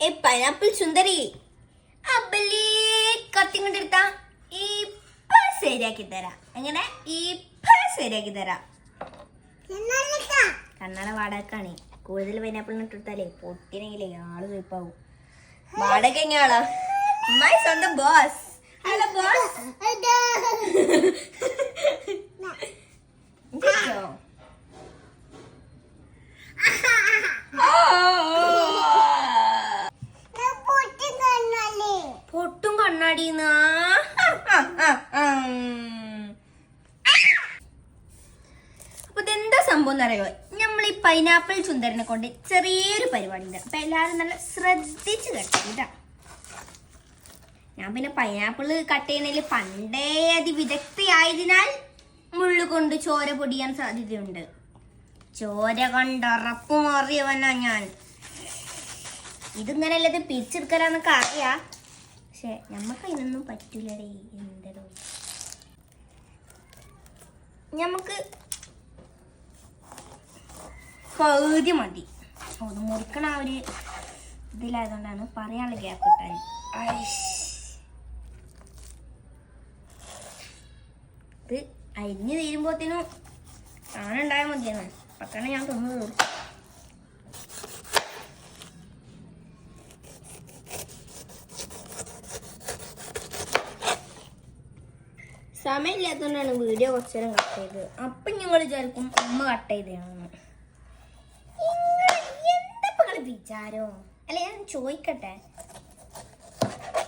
ഏ പൈനാപ്പിൾ സുന്ദരി അബലി കത്തി കൊണ്ടെടുത്താ ഇപ്പൊ ശരിയാക്കി തരാം. എങ്ങനെ? ഇപ്പൊ ശരിയാക്കി തരാം. കണ്ണട വാടകക്കാണ്. കൂടുതൽ പൈനാപ്പിൾ ഇട്ടെടുത്താലേ പൊട്ടിനെങ്കിലേ ആൾ വെപ്പാവും വാടക എങ്ങനെയാളാ മൈ സ്വന്തം ബോസ് ഹലോ ബോസ് പൊട്ടും കണ്ണാടിന്നാ. അപ്പൊ ഇതെന്താ സംഭവം എന്നറിയോ നമ്മൾ ഈ പൈനാപ്പിൾ ചുന്ദരനെ കൊണ്ട് ചെറിയൊരു പരിപാടി ഉണ്ട് അപ്പൊ എല്ലാവരും നല്ല ശ്രദ്ധിച്ച് കേട്ടോ. ഞാൻ പിന്നെ പൈനാപ്പിൾ കട്ട് ചെയ്യുന്നതിൽ പണ്ടേ അതിവിദഗ്ധയായതിനാൽ മുള്ളു കൊണ്ട് ചോര പൊടിയാൻ സാധ്യതയുണ്ട്. ചോര കണ്ടറപ്പ് മാറിയവനാ ഞാൻ. ഇതിങ്ങനെ അല്ലത് പിരിച്ചെടുക്കലാന്നൊക്കെ അറിയാ. പക്ഷെ നമുക്ക് അതിനൊന്നും പറ്റൂലടേ എന്തോ നമുക്ക് പകുതി മതി. അത് മുറിക്കണ ആ ഒരു ഇതിലായതുകൊണ്ടാണ് പറയാനുള്ള ഗ്യാപ്പ് കിട്ടാൻ ഇത് അരിഞ്ഞ് തീരുമ്പോഴത്തേനും സാധനം ഉണ്ടായാൽ മതിയെന്ന്. പത്തണ ഞാൻ തിന്നു സമയമില്ലാത്തതുകൊണ്ടാണ് വീഡിയോ കുറച്ചു നേരം കട്ട് ചെയ്തത്. അപ്പം ഞങ്ങൾ വിചാരിക്കും അമ്മ കട്ട് ചെയ്തതാണെന്ന് എന്താ വിചാരോ? അല്ല ഞാൻ ചോദിക്കട്ടെ.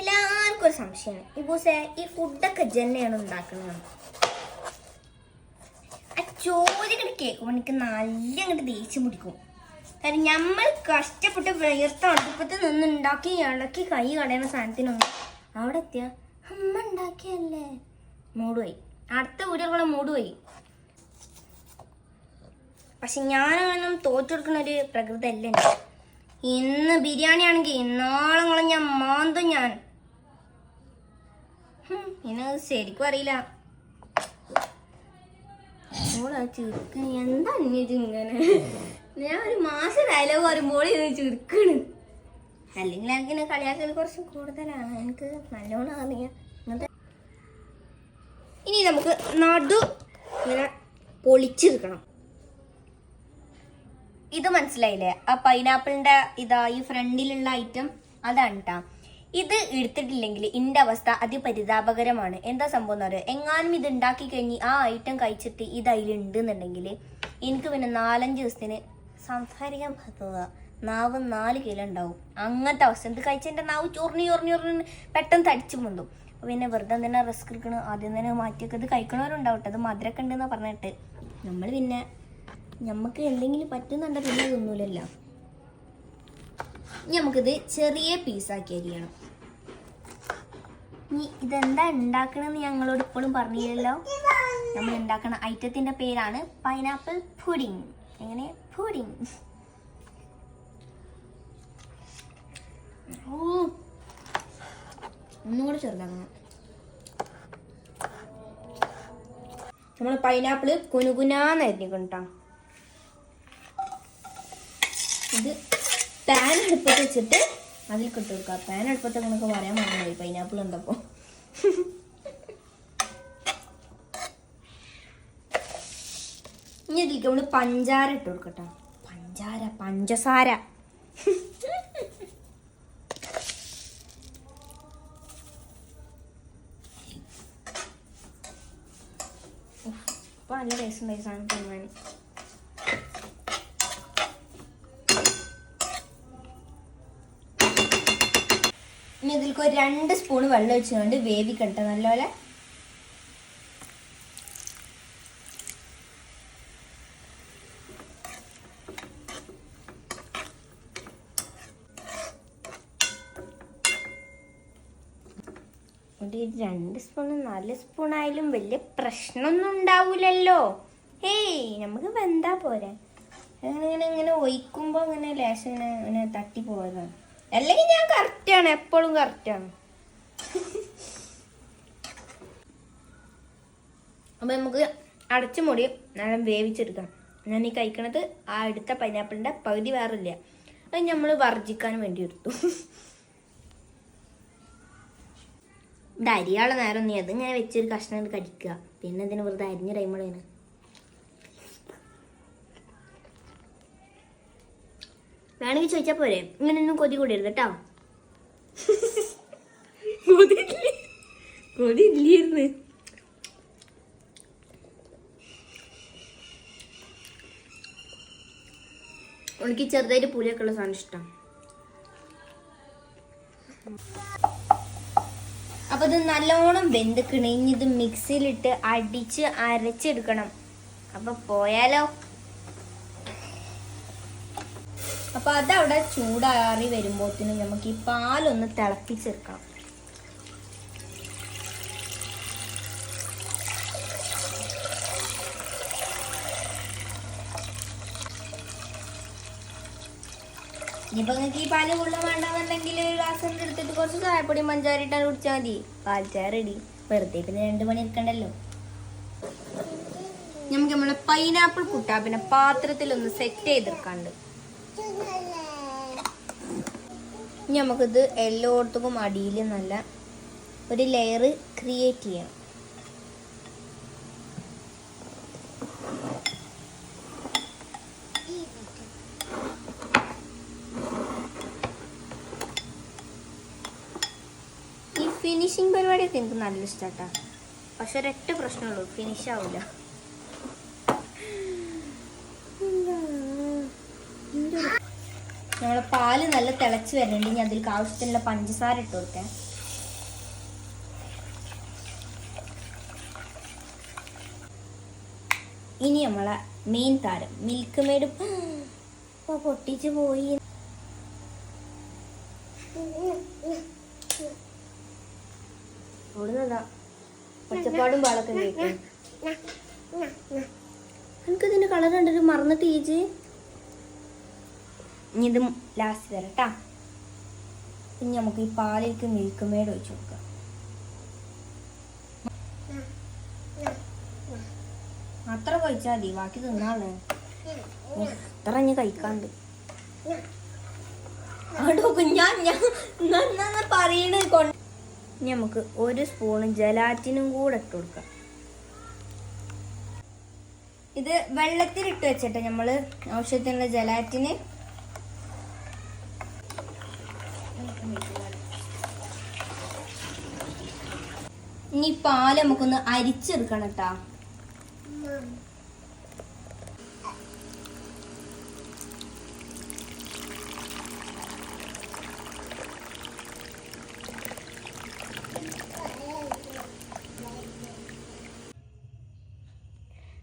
എല്ലാവർക്കും ഒരു സംശയമാണ് ഈ ബൂസേ ഈ ഫുഡൊക്കെ ജന്നെയാണ് ഉണ്ടാക്കുന്നത്. ആ ചോദ്യം കേൾക്കുമ്പോൾ എനിക്ക് നല്ല അങ്ങോട്ട് ദേഷ്യം പിടിക്കും. കാരണം നമ്മൾ കഷ്ടപ്പെട്ട് വിയർത്ത അടുപ്പത്ത് നിന്ന് ഉണ്ടാക്കി ഇളക്കി കൈ കടയുന്ന സാധനത്തിനൊന്നും അവിടെ എത്തിയ അമ്മ ഉണ്ടാക്കിയല്ലേ? മൂടുപോയി അടുത്ത വീടുകളെ മൂടുപോയി പക്ഷെ ഞാനൊന്നും തോറ്റെടുക്കുന്ന ഒരു പ്രകൃതി അല്ല എനിക്ക്. ഇന്ന് ബിരിയാണി ആണെങ്കിൽ ഇന്നാളെ ഞാൻ മാന്തും ഞാൻ. ഇനി ശരിക്കും അറിയില്ല. ഓളാ ചുരുക്കൻ എന്താ ഇങ്ങനെ? ഞാൻ ഒരു മാസം ഡയലോഗ് വരുമ്പോൾ ഇത് ചുരുക്കണ്. അല്ലെങ്കിൽ എനിക്ക് കളിയാക്കൽ കുറച്ച് കൂടുതലാണ്. എനിക്ക് നല്ലോണം അറിയാം. ഇനി നമുക്ക് നടു ഇങ്ങനെ പൊളിച്ചെടുക്കണം ഇത് മനസ്സിലായില്ലേ? ആ പൈനാപ്പിളിന്റെ ഇതാ ഈ ഫ്രണ്ടിലുള്ള ഐറ്റം അതാണ് ട്ടാ. ഇത് എടുത്തിട്ടില്ലെങ്കിൽ ഇന്റെ അവസ്ഥ അതിപരിതാപകരമാണ്. എന്താ സംഭവം എന്ന് പറയുക എങ്ങാനും ഇത് ഉണ്ടാക്കി കഴിഞ്ഞ് ആ ഐറ്റം കഴിച്ചിട്ട് ഇത് അതിലുണ്ട് എന്നുണ്ടെങ്കിൽ എനിക്ക് പിന്നെ നാലഞ്ച് ദിവസത്തിന് സംസാരിക്കാൻ പറ്റുക നാവ് നാല് കിലോ ഉണ്ടാവും. അങ്ങനത്തെ അവസ്ഥ. ഇത് കഴിച്ചതിന്റെ നാവ് ചൊറിഞ്ഞ് ചൊറിഞ്ഞ് ചൊറിഞ്ഞ് പെട്ടെന്ന് തടിച്ചു പൊന്തും. പിന്നെ വെറുതെ തന്നെ റിസ്ക് എടുക്കണം? ആദ്യം തന്നെ മാറ്റിയൊക്കെ ഇത് കഴിക്കണവരുണ്ടാവട്ടെ. അത് മധുരമൊക്കെ ഉണ്ടെന്ന് പറഞ്ഞിട്ട്. നമ്മൾ പിന്നെ നമുക്ക് എന്തെങ്കിലും പറ്റുന്നുണ്ടോ പിന്നെ തിന്നൂലല്ലോ. ഇനി നമുക്കിത് ചെറിയ പീസാക്കി അരിയണം. ഇനി ഇതെന്താ ഉണ്ടാക്കണമെന്ന് ഞങ്ങളോട് ഇപ്പോഴും പറഞ്ഞില്ലല്ലോ. നമ്മൾ ഉണ്ടാക്കുന്ന ഐറ്റത്തിന്റെ പേരാണ് പൈനാപ്പിൾ പുഡിംഗ് എങ്ങനെ? പുഡിംഗ് ഒന്നുകൂടെ ചെറുതാക്കണം. നമ്മൾ പൈനാപ്പിൾ കേട്ടോ ഇത് പാൻ അടുപ്പത്ത് വെച്ചിട്ട് അതിൽ കിട്ടു കൊടുക്കുക പാൻ അടുപ്പത്ത് നമുക്ക് പറയാൻ മറന്നുപോയി പൈനാപ്പിൾ ഉണ്ടപ്പോ ഇനി ഇതിലേക്ക് നമ്മൾ പഞ്ചാര ഇട്ട് കൊടുക്കട്ടോ. പഞ്ചാര പഞ്ചസാര. നല്ല ടേസ്റ്റ് സാധനം തിന്നാൻ ഇനി ഇതിലേക്ക് ഒരു രണ്ട് സ്പൂൺ വെള്ളം ഒഴിച്ചുകൊണ്ട് വേവിക്കട്ടെ നല്ലപോലെ. ഒരു രണ്ട് സ്പൂൺ നാല് സ്പൂൺ ആയാലും വലിയ പ്രശ്നമൊന്നും ഉണ്ടാവൂലല്ലോ. ഏയ് നമുക്ക് വെന്താ പോരെ. അങ്ങനെ ഇങ്ങനെ ഇങ്ങനെ ഒഴിക്കുമ്പോൾ ഇങ്ങനെ ലേശം ഇങ്ങനെ ഇങ്ങനെ തട്ടി പോയതാണ്. അല്ലെങ്കിൽ ഞാൻ കറക്റ്റാണ് എപ്പോഴും കറക്റ്റാണ് അപ്പൊ നമുക്ക് അടച്ചു മുടി നല്ല വേവിച്ചെടുക്കാം. ഞാൻ ഈ കഴിക്കണത് ആ എടുത്ത പൈനാപ്പിളിന്റെ പകുതി വേറില്ല. അത് നമ്മൾ വർജിക്കാൻ വേണ്ടി എടുത്തു. ഇത് അരിയാള നേരം നീ അതിങ്ങനെ വെച്ചൊരു കഷ്ണം കടിക്കുക. പിന്നെ ഇതിന് വെറുതെ അരിഞ്ഞ ടൈമുള്ളതിന് വേണമെങ്കിൽ ചോദിച്ചാ പോരെ. ഇങ്ങനെ ഒന്നും കൊതി കൂടരുത് കേട്ടോ. കൊതി കൊതി ഇല്ലായിരുന്നു എനിക്ക് ചെറുതായിട്ട് പുളിയൊക്കെ ഉള്ള സാധനം ഇഷ്ടം. അപ്പൊ ഇത് നല്ലോണം വെന്തിക്കണ. ഇനി ഇത് മിക്സിയിലിട്ട് അടിച്ച് അരച്ചെടുക്കണം. അപ്പൊ പോയാലോ? അപ്പൊ അതവിടെ ചൂടാറി വരുമ്പോഴത്തേനും നമുക്ക് ഈ പാലൊന്ന് തിളപ്പിച്ചെടുക്കണം. ഇനിയിപ്പോ നിങ്ങൾക്ക് ഈ പാൽ കൂടുതൽ വേണ്ടെന്നുണ്ടെങ്കിൽ ഒരു ഗ്ലാസ് എടുത്തിട്ട് കുറച്ച് ചായപ്പൊടിയും പഞ്ചാരി ഇട്ടാൽ കുടിച്ചാൽ മതി. പാൽ ചായ റെഡി വെറുതെ പിന്നെ രണ്ട് മണി എടുക്കണ്ടല്ലോ. നമുക്ക് നമ്മളെ പൈനാപ്പിൾ പുട്ട പിന്നെ പാത്രത്തിൽ ഒന്ന് സെറ്റ് ചെയ്തെടുക്കാണ്ട്. ഇനി നമുക്കിത് എല്ലായിടത്തും അടിയിൽ നല്ല ഒരു ലെയർ ക്രിയേറ്റ് ചെയ്യണം ഈ ഫിനിഷിങ് പരിപാടിയൊക്കെ എനിക്ക് നല്ല ഇഷ്ടാട്ടാ. പക്ഷെ ഒരൊറ്റ പ്രശ്നമുള്ളൂ ഫിനിഷ് ആവില്ല നമ്മളെ പാൽ നല്ല തിളച്ച് വരണ്ട് ഇനി അതിലേക്ക് ആവശ്യത്തിനുള്ള പഞ്ചസാര ഇട്ട് കൊടുക്കാം ഇനി നമ്മളെ മെയിൻ താരം മിൽക്ക് മെയ്ഡ് പൊട്ടിച്ച് പോയി. ഒച്ചപ്പാടും പാളൊക്കെ കേൾക്കും ഇതിന്റെ കളർ കണ്ടിട്ട് മറന്നിട്ട് ഈജ്. ഇനി ഇത് ലാസ്റ്റ് തരാം ഇനി നമുക്ക് ഈ പാലിലേക്ക് മിൽക്ക് മേഡ് ഒഴിച്ചു കൊടുക്കാം. അത്ര കഴിച്ചാൽ മതി ബാക്കി തിന്നാണ് അത്ര ഇനി കഴിക്കാണ്ട്. ആടോ കുഞ്ഞാ ഞാൻ പറയണത് കൊണ്ട് ഇനി നമുക്ക് ഒരു സ്പൂണ് ജലാറ്റിനും കൂടെ ഇട്ട് കൊടുക്കാം. ഇത് വെള്ളത്തിലിട്ട് വെച്ചിട്ട് നമ്മൾ ആവശ്യത്തിനുള്ള ജലാറ്റിന് ഇനി പാൽ നമുക്കൊന്ന് അരിച്ചെടുക്കണം കേട്ടാ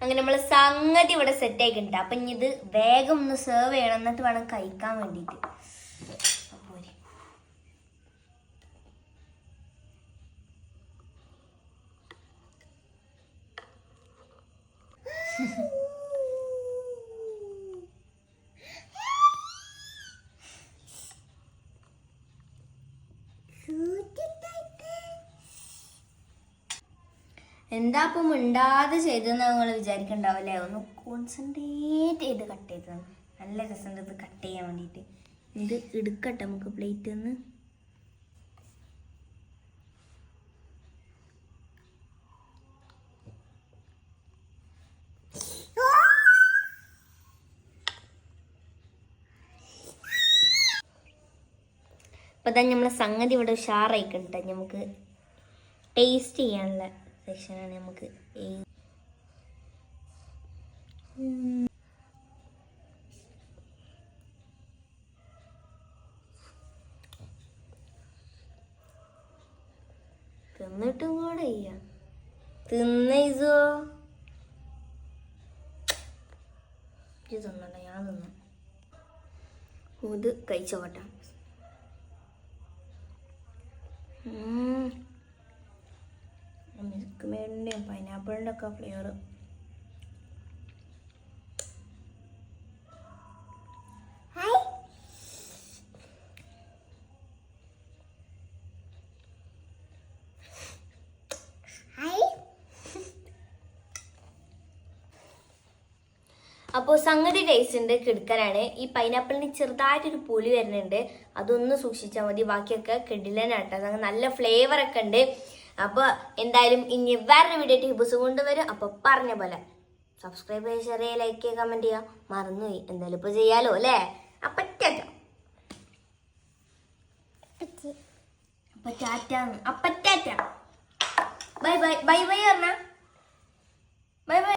അങ്ങനെ നമ്മൾ സംഗതി ഇവിടെ സെറ്റ് ആയിട്ടുണ്ട് അപ്പൊ ഇനി ഇത് വേഗം ഒന്ന് സെർവ് ചെയ്യണം. എന്നിട്ട് വേണം കഴിക്കാൻ വേണ്ടിയിട്ട് പോരെ. എന്താ ഇപ്പം മിണ്ടാതെ ചെയ്തെന്ന് നിങ്ങൾ വിചാരിക്കണ്ടാവില്ലേ? ഒന്ന് കോൺസെൻട്രേറ്റ് ചെയ്ത് കട്ട് ചെയ്തതാണ് നല്ല രസമുണ്ട് ഇത് കട്ട് ചെയ്യാൻ വേണ്ടിയിട്ട്. ഇത് എടുക്കട്ടെ നമുക്ക് പ്ലേറ്റ് ഒന്ന്. അപ്പം തന്നെ നമ്മളെ സംഗതി ഇവിടെ ഉഷാറായിക്കണ്ട നമുക്ക് ടേസ്റ്റ് ചെയ്യാനുള്ള സെക്ഷനാണ് നമുക്ക്. തിന്നിട്ടും കൂടെ ചെയ്യാം തിന്നോ തിന്നണ്ട ഞാൻ തിന്നു. ഇത് കഴിച്ചോട്ടെ. മിൽക്ക് മേലിന്റെയും പൈനാപ്പിളിന്റെ ഒക്കെ ഫ്ലേവർ അപ്പോൾ സംഗതി ടേസ്റ്റ് ഉണ്ട് കിടക്കാനാണ്. ഈ പൈനാപ്പിളിന് ചെറുതായിട്ടൊരു പുളി വരുന്നുണ്ട്. അതൊന്ന് സൂക്ഷിച്ചാൽ മതി. ബാക്കിയൊക്കെ കിടിലനാട്ടോ. നല്ല ഫ്ലേവർ ഒക്കെ ഉണ്ട്. അപ്പോൾ എന്തായാലും ഇനി വേറൊരു വീഡിയോ ടിപ്സ് കൊണ്ടുവരും. അപ്പോൾ പറഞ്ഞ പോലെ സബ്സ്ക്രൈബ് ചെയ്യുക ചെയ്യുക ലൈക്ക് ചെയ്യുക കമന്റ് ചെയ്യുക മറന്നുപോയി. എന്തായാലും ഇപ്പോൾ ചെയ്യാലോ അല്ലേ? അപ്പം ടാറ്റ. അപ്പൊ അപ്പൊ tata. Bye bye bye bye പറഞ്ഞ ബൈ ബൈ.